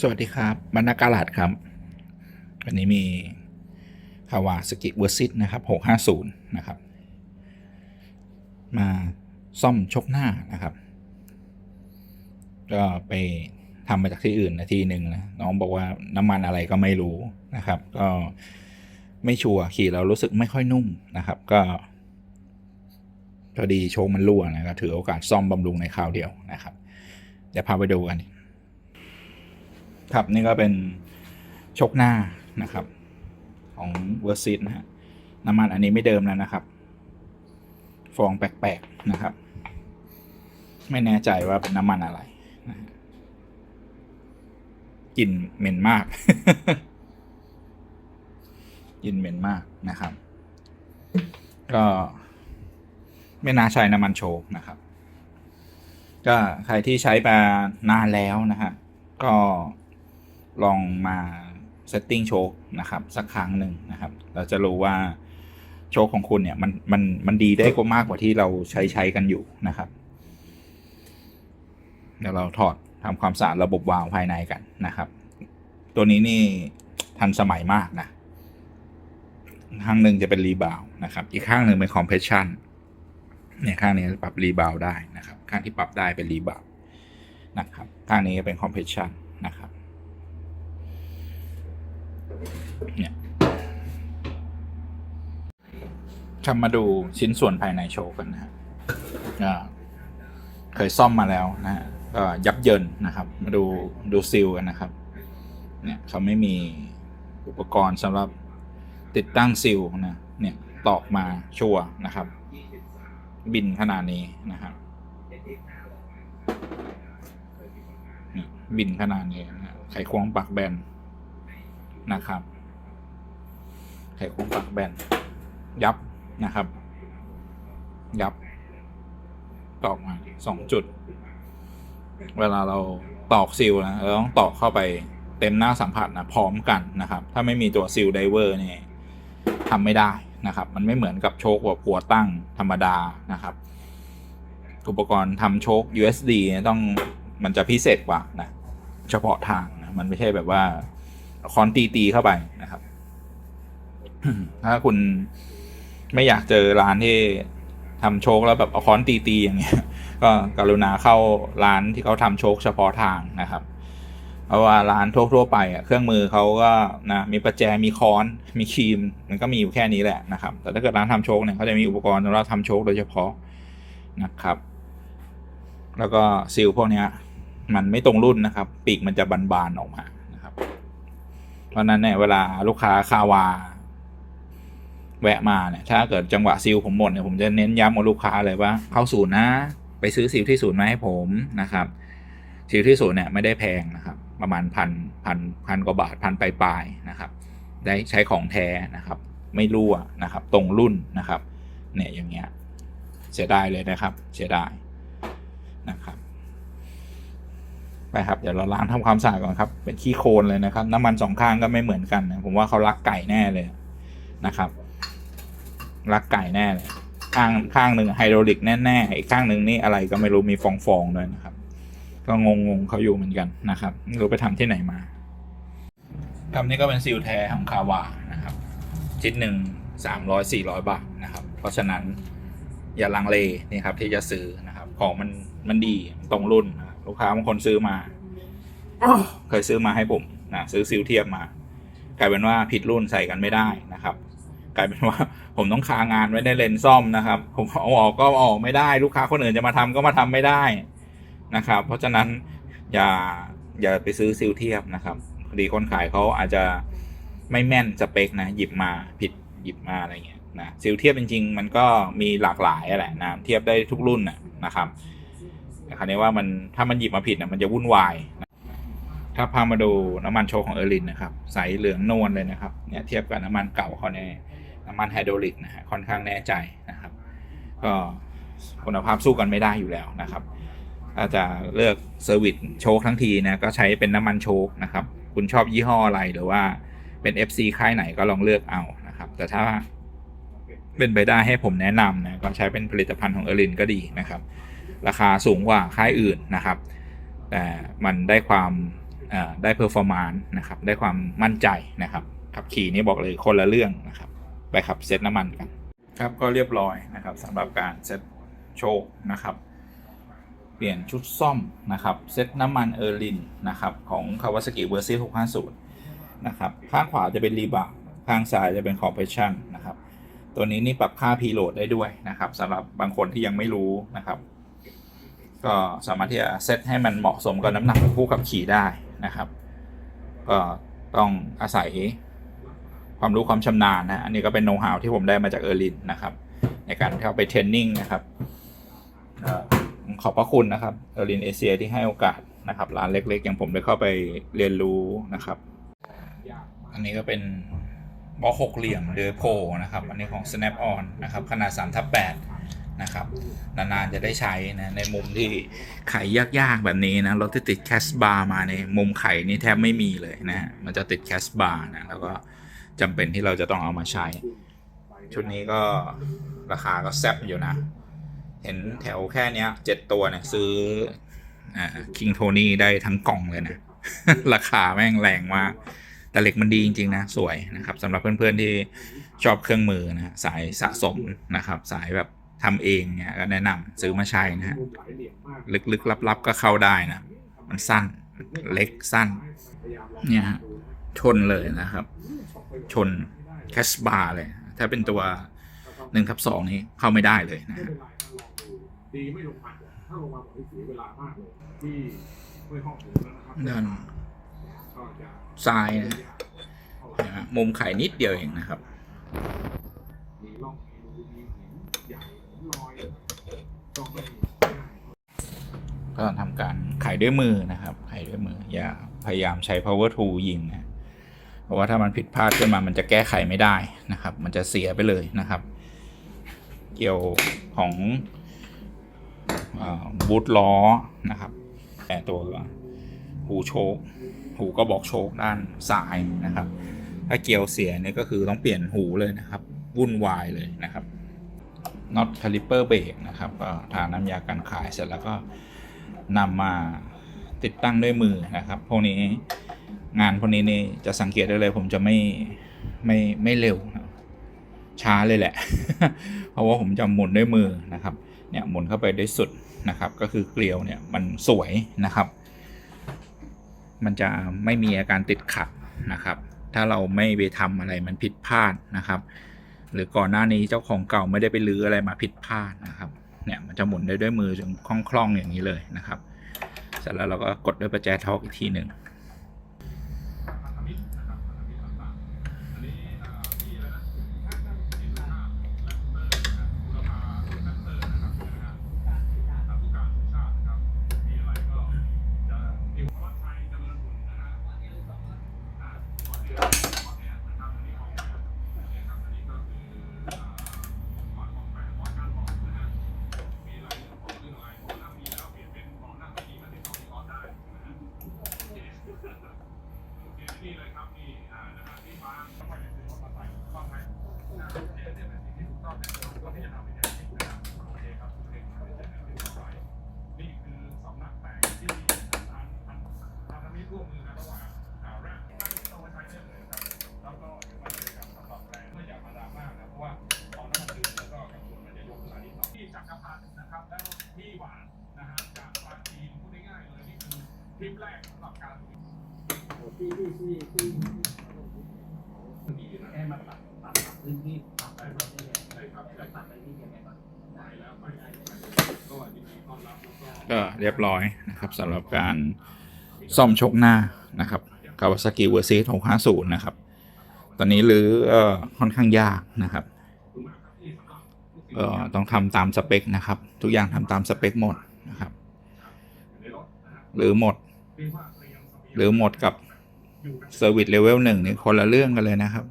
สวัสดีครับบรรณากาลาดครับ วันนี้มีคาวาสกิเวอร์ซิตนะครับ 650 นะครับ มาซ่อมชกหน้านะครับ ก็ไปทำมาจากที่อื่นนาทีหนึ่งนะ น้องบอกว่าน้ำมันอะไรก็ไม่รู้นะครับ ก็ไม่ชัวร์ขี่แล้วรู้สึกไม่ค่อยนุ่มนะครับ ก็พอดีโชว์มันรั่วนะก็ถือโอกาสซ่อมบำรุงในคราวเดียวนะครับ เดี๋ยวพาไปดูกัน ครับนี่ก็เป็นชกหน้านะครับ ของเวอร์ซิตนะฮะน้ำมันอันนี้ไม่เดิมแล้วนะครับ ฟองแปลกๆนะครับ ไม่แน่ใจว่าเป็นน้ำมันอะไรนะกลิ่นเหม็นมากกลิ่นเหม็นมากนะครับ ก็ไม่น่าใช้น้ำมันโชกนะครับ ก็ใครที่ใช้มานานแล้วนะฮะก็ ลองมาเซตติ้งโชคนะครับสักครั้งหนึ่งนะครับ เราจะรู้ว่าโชคของคุณเนี่ยมันมันมันดีได้กว่ามากกว่าที่เราใช้ใช้กันอยู่นะครับ เดี๋ยวเราถอดทำความสะอาดระบบวาล์วภายในกันนะครับ ตัวนี้นี่ทันสมัยมากนะข้างหนึ่งจะเป็นรีบาวนะครับ อีกข้างหนึ่งเป็นคอมเพรสชันเนี่ยข้างนี้ปรับรีบาวได้นะครับ ข้างที่ปรับได้เป็นรีบาวนะครับ ข้างนี้เป็นคอมเพรสชันนะครับ เนี่ยทำมาดูชิ้นส่วนภายในโชว์กันนะฮะเคยซ่อมมาแล้วนะฮะก็ยับเยินนะครับ มาดูดูซิลกันนะครับ เนี่ยเขาไม่มีอุปกรณ์สำหรับติดตั้งซิลนะ เนี่ยตอกมาชัวนะครับ บินขนาดนี้นะครับเนี่ยบินขนาดนี้นะไขควงปากแบน นะครับไขควงปากแบนยับนะครับ ยับตอกมาสองจุด เวลาเราตอกซิลนะเราต้องตอกเข้าไปเต็มหน้าสัมผัสนะพร้อมกันนะครับ ถ้าไม่มีตัวซิลไดเวอร์นี่ทำไม่ได้นะครับ มันไม่เหมือนกับโชคแบบหัวตั้งธรรมดานะครับ อุปกรณ์ทำโชค USD เนี่ยต้องมันจะพิเศษกว่านะเฉพาะทางนะมันไม่ใช่แบบว่า เอาคอนตีตีๆเข้าไปนะครับ ถ้าคุณไม่อยากเจอร้านที่ทำโชคแล้วแบบเอาค้อนตีตีๆอย่างเงี้ย ก็กรุณาเข้าร้านที่เขาทำโชคเฉพาะทางนะครับเพราะว่าร้านทั่วๆไปอะเครื่องมือเขาก็นะมีประแจมีค้อนมีครีม มันก็มีอยู่แค่นี้แหละนะครับ แต่ถ้าเกิดร้านทำโชคเนี่ยเขาจะมีอุปกรณ์สำหรับทำโชคโดยเฉพาะนะครับ แล้วก็ซิลพวกเนี้ย มันไม่ตรงรุ่นนะครับ ปีกมันจะบานๆออกมา เพราะนั้นเนี่ยเวลาลูกค้าคาวา แวะมาเนี่ย ถ้าเกิดจังหวะซิลผมหมดเนี่ยผมจะเน้นย้ำกับลูกค้าเลยว่า เข้าศูนย์นะ ไปซื้อซิลที่ศูนย์มาให้ผมนะครับซิลที่ศูนย์เนี่ยไม่ได้แพงนะครับ ประมาณพันพันพันกว่าบาทพันปลายๆนะครับ ได้ใช้ของแท้นะครับ ไม่รั่วนะครับ ตรงรุ่นนะครับ เนี่ยอย่างเงี้ยเสียดายเลยนะครับ เสียดายนะครับ ไปครับ เดี๋ยวเราล้างทำความสะอาดก่อนครับ เป็นขี้โคลนเลยนะครับ น้ำมันสองข้างก็ไม่เหมือนกันนะผมว่าเขารักไก่แน่เลยนะครับ รักไก่แน่เลยข้างข้างหนึ่งไฮดรอลิกแน่ๆอีกข้างหนึ่งนี่อะไรก็ไม่รู้มีฟองๆด้วยนะครับ ก็งงๆเขาอยู่เหมือนกันนะครับไม่รู้ไปทำที่ไหนมาคำนี้ก็เป็นซิลแท้ของคาวานะครับชิ้นหนึ่งสามร้อยสี่ร้อยบาทนะครับ เพราะฉะนั้นอย่าลังเลนี่ครับที่จะซื้อนะครับ ของมันมันดีตรงรุ่นนะ ลูกค้าบางคนซื้อมาเคยซื้อมาให้ผมนะซื้อซิลเทียบมา กลายเป็นว่าผิดรุ่นใส่กันไม่ได้นะครับ กลายเป็นว่าผมต้องคางานไว้ในเลนส์ซ่อมนะครับ ผมเอาออกก็เอาออกไม่ได้ ลูกค้าคนอื่นจะมาทำก็มาทำไม่ได้นะครับ เพราะฉะนั้นอย่าอย่าไปซื้อซิลเทียบนะครับพอดีคนขายเขาอาจจะไม่แม่นสเปคนะหยิบมาผิดหยิบมาอะไรเงี้ยนะซิลเทียบจริงๆมันก็มีหลากหลายอะแหละนะเทียบได้ทุกรุ่นนะนะครับแต่ คราวนี้ว่ามันถ้ามันหยิบมาผิดนะมันจะวุ่นวายนะถ้าพามาดูน้ำมันโชว์ของเออร์ลินนะครับใสเหลืองนวลเลยนะครับเนี่ยเทียบกับน้ำมันเก่าเขาเนี่ยน้ำมันไฮดรอลิกนะฮะค่อนข้างแน่ใจนะครับ ก็คุณภาพสู้กันไม่ได้อยู่แล้วนะครับถ้าจะเลือกเซอร์วิสโชคทั้งทีนะก็ใช้เป็นน้ำมันโชคนะครับ คุณชอบยี่ห้ออะไรหรือว่าเป็น FC ค่ายไหนก็ลองเลือกเอานะครับ แต่ถ้าเป็นไปได้ให้ผมแนะนำนะก็ใช้เป็นผลิตภัณฑ์ของเออรินก็ดีนะครับ ราคาสูงกว่าค่ายอื่นนะครับ แต่มันได้ความได้เพอร์ฟอร์มานซ์นะครับ ได้ความมั่นใจนะครับ ขับขี่นี่บอกเลยคนละเรื่องนะครับ ไปขับเซตน้ำมันกัน ครับก็เรียบร้อยนะครับสำหรับการเซตโชคนะครับ เปลี่ยนชุดซ่อมนะครับเซตน้ำมันเออร์ลินนะครับของ Kawasaki v e r s i 650นะครับข้างขวาจะเป็นรีบาข้างซ้ายจะเป็นคอมเพรสชันนะครับ ตัวนี้นี่ปรับค่าพีโหลดได้ด้วยนะครับสำหรับบางคนที่ยังไม่รู้นะครับ ก็สามารถที่จะเซตให้มันเหมาะสมกับน้ำหนักของผู้ขับขี่ได้นะครับ ก็ต้องอาศัยความรู้ความชำนาญนะอันนี้ก็เป็นโน้ตฮาวที่ผมได้มาจากเออร์ลินนะครับ ในการเข้าไปเทรนนิ่งนะครับขอบพระคุณนะครับเออร์ลินเอเชียที่ให้โอกาสนะครับร้านเล็กๆ อย่างผมได้เข้าไปเรียนรู้นะครับ อันนี้ก็เป็นบล็อกหกเหลี่ยมเดอโพนะครับ อันนี้ของ Snap on นะครับ ขนาด3ทับ8 นะครับนานๆจะได้ใช้นะในมุมที่ไขยากๆแบบนี้นะรถที่ติดแคสบาร์มาในมุมไขนี่แทบไม่มีเลยนะมันจะติดแคสบาร์นะแล้วก็จำเป็นที่เราจะต้องเอามาใช้ ชุดนี้ก็ราคาก็แซบอยู่นะ เห็นแถวแค่เนี้ยเจ็ดตัวเนี่ยซื้อคิงโทนี่ได้ทั้งกล่องเลยนะ ราคาแม่งแรงมาก แต่เหล็กมันดีจริง ๆ นะ สวยนะครับสำหรับเพื่อนๆที่ชอบเครื่องมือนะ สายสะสมนะครับ สายแบบ ทำเองเนี่ยก็แนะนำซื้อมาใช้นะฮะลึกๆลับๆก็เข้าได้นะ มันสั้นเล็กสั้น เนี่ยฮะชนเลยนะครับ ชนแคสบาร์เลย ถ้าเป็นตัวหนึ่งทับสองนี้เข้าไม่ได้เลยนะฮะดีไม่ลงมาถ้าลงมาผมเสียเวลามากเลยที่ไม่ห้องผมแล้วนะครับด้านก็จะซ้ายนะนะฮะมุมไข่นิดเดียวเองนะครับ ก็ไม่ง่ายก็ทำการไขด้วยมือนะครับไขด้วยมือ อย่าพยายามใช้ power tool ยิงนะเพราะว่าถ้ามันผิดพลาดขึ้นมามันจะแก้ไขไม่ได้นะครับ มันจะเสียไปเลยนะครับ เกี่ยวของบูทล้อนะครับแต่ตัวหูโชคหูก็บอกโชคด้านซ้ายนะครับ ถ้าเกี่ยวเสียเนี่ยก็คือต้องเปลี่ยนหูเลยนะครับ วุ่นวายเลยนะครับ น็อตคาลิเปอร์เบรกนะครับก็ทาน้ำยากันขายเสร็จแล้วก็นำมาติดตั้งด้วยมือนะครับ พวกนี้งานพวกนี้นี่จะสังเกตได้เลย ผมจะไม่ไม่ไม่เร็ว ช้าเลยแหละ เพราะว่าผมจะหมุนด้วยมือนะครับเนี่ยหมุนเข้าไปได้สุดนะครับ ก็คือเกลียวเนี่ยมันสวยนะครับ มันจะไม่มีอาการติดขัดนะครับ ถ้าเราไม่ไปทำอะไรมันผิดพลาดนะครับ หรือก่อนหน้านี้เจ้าของเก่าไม่ได้ไปลื้ออะไรมาผิดพลาดนะครับเนี่ยมันจะหมุนได้ด้วยมือจนคล่องๆอย่างนี้เลยนะครับ เสร็จแล้วเราก็กดด้วยประแจทอกอีกทีหนึ่ง นี่เลยครับนี่อ่านะครับที่มาทำไมถึงว่ามาใส่ต้องไหมนะเนี่ยเนี่ยเป็นสิ่งที่ถูกต้องนะครับก็พิจารณาเป็นอย่างยิ่งนะครับโอเคครับโอเคครับเดี๋ยวจะเรียบร้อยนี่คือสำนักแต่งที่ทางทางทางนี้ร่วมมือกันระหว่างอ่าแรกที่ต้องมาใช้ได้เลยครับแล้วก็เดี๋ยวมาเลยครับสำหรับแรงไม่อยากมาดราม่านะเพราะว่าตอนน้ำมันดื่มแล้วก็กระสุนมันจะยกขึ้นมานิดหน่อยที่จักรพันธ์นะครับแล้วที่หวานนะฮะจากปาจีนพูดง่ายๆเลยนี่คือ ทริปแรกสำหรับการที่ที่ที่ที่มีนะแค่มาตัดตัดพื้นที่ตัดไปหมดได้เลยใช่ครับแล้วตัดไปที่ยังไงบ้างไปแล้วไปได้ก็ยินดีต้อนรับแล้วก็ก็เรียบร้อยนะครับสำหรับการซ่อมชกหน้านะครับ Kawasaki v e r s i 650 นะครับ ตอนนี้หรือเอ่อค่อนข้างยากนะครับก็ต้องทำตามสเปคนะครับ ทุกอย่างทำตามสเปคหมดนะครับหรือหมด หรือหมดกับ Service Level 1นี่คนละเรื่องกันเลยนะครับ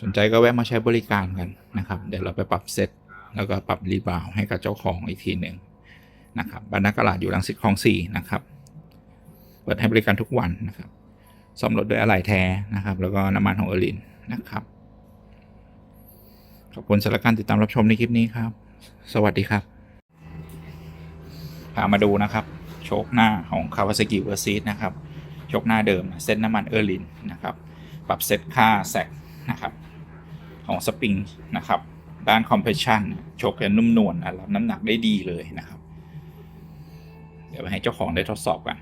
สนใจก็แวะมาใช้บริการกันนะครับ เดี๋ยวเราไปปรับเซตแล้วก็ปรับรีบาวให้กับเจ้าของอีกทีหนึ่งนะครับบรรณากลาดอยู่รังสิตคลองสี่นะครับ เปิดให้บริการทุกวันนะครับซ่อมรถด้วยอะไหล่แท้นะครับ แล้วก็น้ำมันของเออรินนะครับ ขอบคุณสำหรับการติดตามรับชมในคลิปนี้ครับ สวัสดีครับ พามาดูนะครับ ชโชคหน้าของ Kawasaki v e r s i s นะครับ โชคหน้าเดิมเซ็ตน้ำมันเออร์ลินนะครับ ปรับเซ็ตค่าแสกนะครับของสปริงนะครับ ด้านคอมเพรสชันโชคจะนุ่มนวลรับน้ำหนักได้ดีเลยนะครับ เดี๋ยวไปให้เจ้าของได้ทดสอบกัน